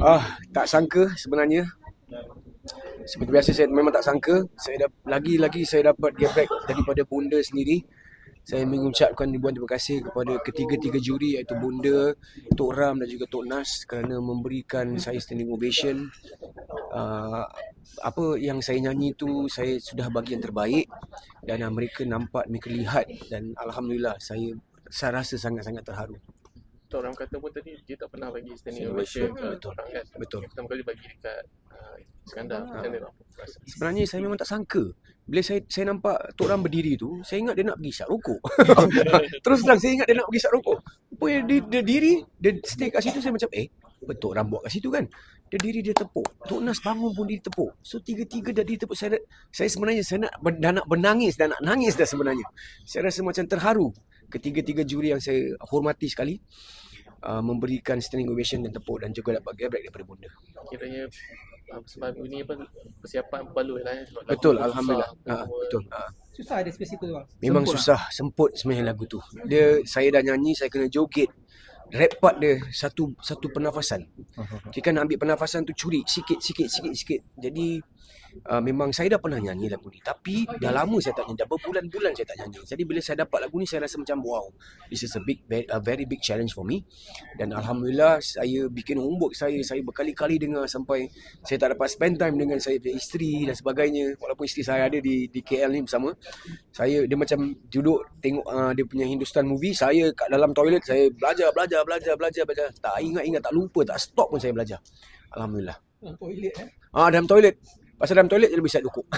Ah, tak sangka sebenarnya. Seperti biasa saya memang tak sangka saya dah lagi-lagi saya dapat gearback daripada Bonda sendiri. Saya mengucapkan ribuan terima kasih kepada ketiga-tiga juri iaitu Bonda, Tok Ram dan juga Tok Nas kerana memberikan saya standing ovation. Uh, apa yang saya nyanyi tu saya sudah bagi yang terbaik dan mereka nampak, mereka lihat dan alhamdulillah saya saya rasa sangat-sangat terharu. Tok Ram kata pun tadi dia tak pernah bagi standing ovation ke betul. orang kan. Betul. Pertama kali bagi dekat uh, Iskandar. Apa rasa? Sebenarnya saya memang tak sangka. Bila saya saya nampak Tok Ram berdiri tu, saya ingat dia nak pergi isap rokok. Terus terang saya ingat dia nak pergi isap rokok. Rupanya dia, dia diri, dia stay kat situ saya macam eh, betul Ram buat kat situ kan? Dia diri dia tepuk. Tok Nas bangun pun dia tepuk. So tiga-tiga dah ditepuk. Saya, saya sebenarnya saya nak, dah nak bernangis, dah nak nangis dah sebenarnya. Saya rasa macam terharu. Ketiga-tiga juri yang saya hormati sekali uh, memberikan standing ovation dan tepuk dan juga dapat gear break daripada Bonda. Kiranya uh, sebab ini apa persiapan perlu lah ya. Lagu Betul, susah, alhamdulillah. Ha, semua. betul. Ha. Susah ada space itu bang. Memang Semput susah, semput sebenarnya lagu tu. Dia saya dah nyanyi, saya kena joget. Rap part dia satu satu pernafasan. Kita nak ambil pernafasan tu curi sikit sikit sikit sikit. Jadi uh, memang saya dah pernah nyanyi lagu ni. Tapi dah lama saya tak nyanyi. Dah berbulan-bulan saya tak nyanyi. Jadi bila saya dapat lagu ni saya rasa macam wow this is a big a very big challenge for me. Dan alhamdulillah saya bikin homework saya. Saya berkali-kali dengar sampai saya tak dapat spend time dengan saya punya isteri dan sebagainya. Walaupun isteri saya ada di di KL ni bersama. Saya dia macam duduk tengok uh, dia punya Hindustan movie. Saya kat dalam toilet saya belajar belajar belajar belajar belajar. Tak ingat-ingat tak lupa tak stop pun saya belajar. Alhamdulillah. Dalam toilet eh. Ah dalam toilet. Pasal dalam toilet je lebih siap dukuk.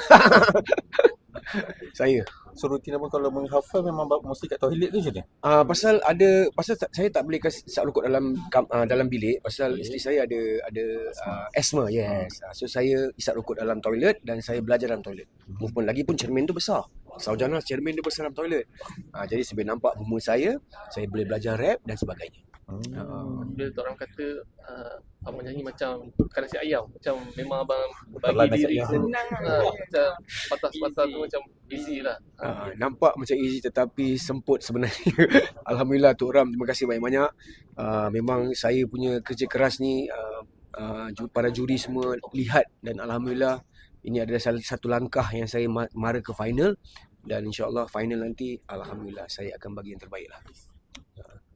saya. So rutin apa kalau menghafal memang bab- mesti kat toilet tu je ni? Ah pasal ada pasal tak- saya tak boleh kasi siap dukuk dalam ah, dalam bilik pasal isteri saya ada ada ah, asma yes. Ah, so saya isap dukuk dalam toilet dan saya belajar dalam toilet. Movement lagi pun cermin tu besar. Saujana cermin dia besar dalam toilet. Ah jadi sebab nampak movement saya, saya boleh belajar rap dan sebagainya. Ah, Bila Tok Ram kata uh, abang nyanyi macam makan nasi ayam. Macam memang abang bagi nasi diri ayam. tu. Uh, macam patah-patah tu macam easy lah. Ah, nampak macam easy tetapi semput sebenarnya. Alhamdulillah Tok Ram terima kasih banyak-banyak. Ah, memang saya punya kerja keras ni ah, ah, ju- para juri semua lihat dan alhamdulillah ini adalah salah satu langkah yang saya ma- mara ke final dan insyaallah final nanti alhamdulillah saya akan bagi yang terbaik lah.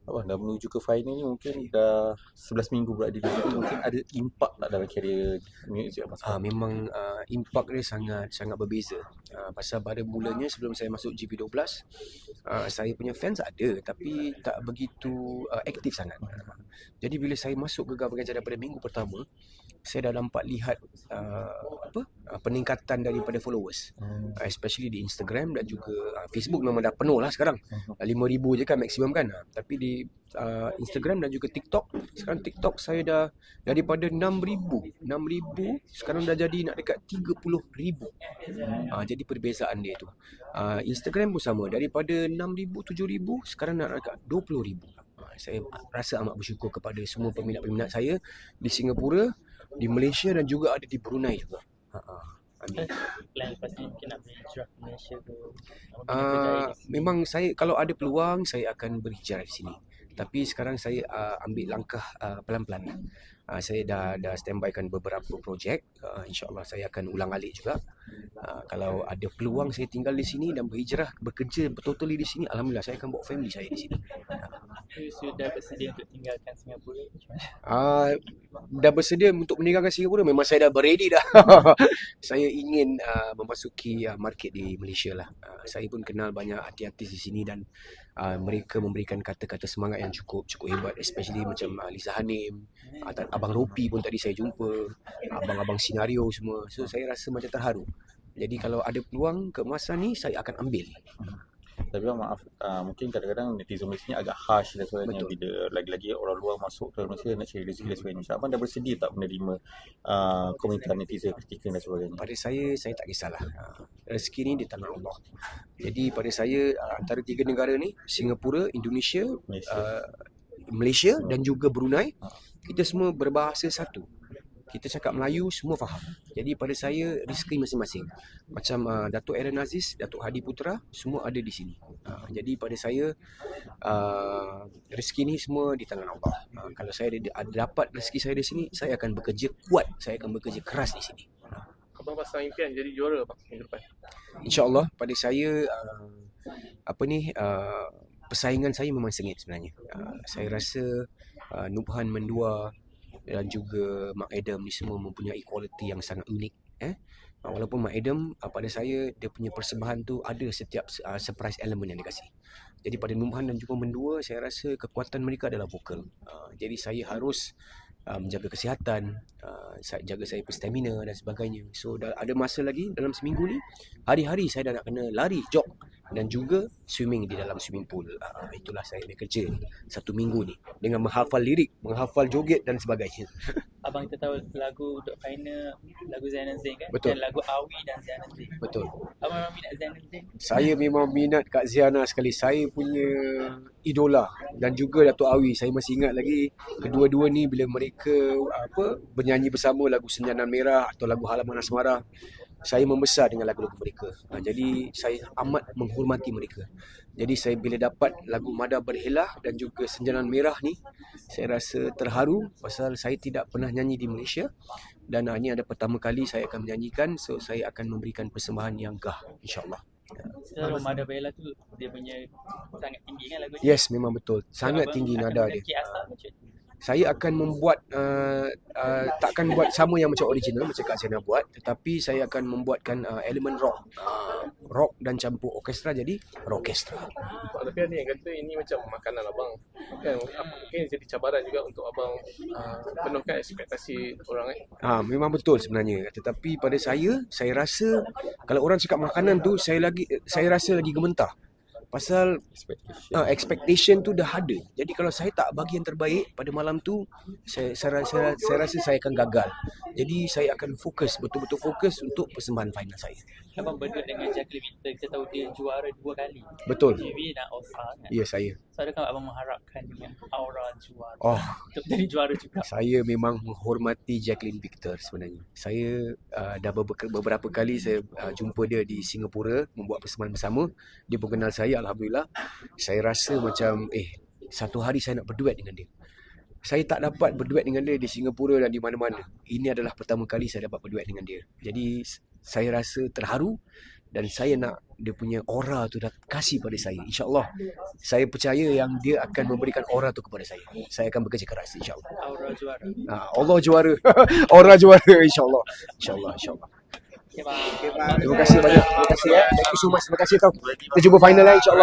Abang dah menuju ke final ni mungkin dah 11 minggu berada di situ mungkin ada impak tak dalam karier abang Ah sekarang? memang ah, impak dia sangat sangat berbeza. Ah, pasal pada mulanya sebelum saya masuk GP12 ah, saya punya fans ada tapi tak begitu ah, aktif sangat. Jadi bila saya masuk ke Gabung Gajah daripada minggu pertama saya dah nampak lihat ah, apa ah, peningkatan daripada followers Hmm. Ah, especially di Instagram dan juga ah, Facebook memang dah penuh lah sekarang. Ah, 5000 je kan maksimum kan. Ah, Tapi di ah, Instagram dan juga TikTok sekarang TikTok saya dah daripada 6000 6000 sekarang dah jadi nak dekat 30000 ah, jadi perbezaan dia tu ah, Instagram pun sama daripada 6000 7000 sekarang nak dekat 20000 ah, saya rasa amat bersyukur kepada semua peminat-peminat saya di Singapura di Malaysia dan juga ada di Brunei juga ah, ah. Amin. plan lepas ni mungkin nak berhijrah ke Malaysia ke Uh, memang saya kalau ada peluang saya akan berhijrah di sini. Tapi sekarang saya uh, ambil langkah uh, pelan-pelan. Uh, saya dah dah standbykan beberapa projek. Uh, InsyaAllah saya akan ulang alik juga. Uh, kalau ada peluang saya tinggal di sini dan berhijrah, bekerja totally di sini, Alhamdulillah saya akan bawa family saya di sini. sudah bersedia untuk tinggalkan Singapura mana? Uh, dah bersedia untuk meninggalkan Singapura memang saya dah berready dah. saya ingin uh, memasuki uh, market di Malaysia lah. Uh, saya pun kenal banyak artis-artis di sini dan uh, mereka memberikan kata-kata semangat yang cukup cukup hebat especially macam uh, Liza Hanim, uh, Abang Ropi pun tadi saya jumpa, abang-abang Sinario semua. So saya rasa macam terharu. Jadi kalau ada peluang keemasan ni saya akan ambil. Tapi maaf uh, mungkin kadang-kadang netizen Malaysia ni agak harsh dan sebagainya Betul. bila lagi-lagi orang luar masuk ke Malaysia nak cari rezeki dan sebagainya. Abang dah bersedia tak menerima uh, komentar netizen kritikan dan sebagainya? pada saya saya tak kisahlah Ah, rezeki ni di tangan Allah jadi pada saya antara tiga negara ni Singapura Indonesia Malaysia. uh, Malaysia dan juga Brunei kita semua berbahasa satu kita cakap Melayu semua faham. Jadi pada saya rezeki masing-masing. Macam uh, Datuk Aaron Aziz, Datuk Hadi Putra semua ada di sini. Uh, jadi pada saya uh, rezeki ni semua di tangan Allah. Uh, kalau saya ada, ada dapat rezeki saya di sini, saya akan bekerja kuat, saya akan bekerja keras di sini. Abang pasang impian jadi juara minggu depan. InsyaAllah pada saya uh, apa ni uh, persaingan saya memang sengit sebenarnya. Uh, saya rasa uh, Nubhan Mendua dan juga Mak Adam ni semua mempunyai kualiti yang sangat unik eh. Uh, walaupun Mak Adam uh, pada saya dia punya persembahan tu ada setiap uh, surprise element yang dia kasih. Jadi pada Nubhan dan juga Mendua saya rasa kekuatan mereka adalah vokal. Uh, jadi saya harus uh, menjaga kesihatan, uh, jaga saya punya stamina dan sebagainya. So dah ada masa lagi dalam seminggu ni, hari-hari saya dah nak kena lari, jog dan juga swimming di dalam swimming pool. Uh, itulah saya punya kerja satu minggu ni dengan menghafal lirik, menghafal joget dan sebagainya. Abang kita tahu lagu untuk final lagu Zainal Zain kan? Betul. Dan lagu Awi dan Zainal Zain. Betul. Abang memang minat Zainal Zain. Saya memang minat Kak Ziana sekali. Saya punya idola dan juga Datuk Awi. Saya masih ingat lagi kedua-dua ni bila mereka apa bernyanyi bersama lagu Senjanan Merah atau lagu Halaman Asmara. Saya membesar dengan lagu-lagu mereka. Ha, jadi saya amat menghormati mereka. Jadi saya bila dapat lagu Mada Berhelah dan juga Senjanan Merah ni, saya rasa terharu pasal saya tidak pernah nyanyi di Malaysia dan uh, ini ada pertama kali saya akan menyanyikan so saya akan memberikan persembahan yang gah insyaAllah. Kalau Mada Bella tu dia punya sangat tinggi kan lagu dia. Yes, memang betul. Sangat Abang tinggi nada dia. asal macam tu. Saya akan membuat uh, uh, takkan buat sama yang macam original macam Kak Zena buat tetapi saya akan membuatkan uh, elemen rock. Uh, rock dan campur orkestra jadi rockestra. Tapi ada yang kata ini macam makanan abang. Kan apa, mungkin jadi cabaran juga untuk abang uh, penuhkan ekspektasi orang eh. Ha, memang betul sebenarnya tetapi pada saya saya rasa kalau orang cakap makanan tu saya lagi saya rasa lagi gementar. Pasal Expectation. uh, expectation tu dah ada. Jadi kalau saya tak bagi yang terbaik pada malam tu, saya saya, saya, saya rasa saya akan gagal. Jadi saya akan fokus, betul-betul fokus untuk persembahan final saya. Abang berdua dengan Jacqueline Winter kita tahu dia juara dua kali. Betul. TV dan Oscar kan. Ya saya. So adakah abang mengharapkan dengan aura juara Oh, untuk jadi juara juga? saya memang menghormati Jacqueline Victor sebenarnya. Saya uh, dah beberapa, beberapa kali saya uh, jumpa dia di Singapura membuat persembahan bersama. Dia pun kenal saya alhamdulillah. Saya rasa macam eh satu hari saya nak berduet dengan dia. Saya tak dapat berduet dengan dia di Singapura dan di mana-mana. Ini adalah pertama kali saya dapat berduet dengan dia. Jadi saya rasa terharu dan saya nak dia punya aura tu dah kasih pada saya. InsyaAllah saya percaya yang dia akan memberikan aura tu kepada saya. Saya akan bekerja keras insyaAllah. Aura juara. Ah, Allah juara. Aura juara insyaAllah. InsyaAllah, insyaAllah. Terima kasih banyak. Terima kasih ya. So much. Terima kasih tau. Kita jumpa final lah insyaAllah.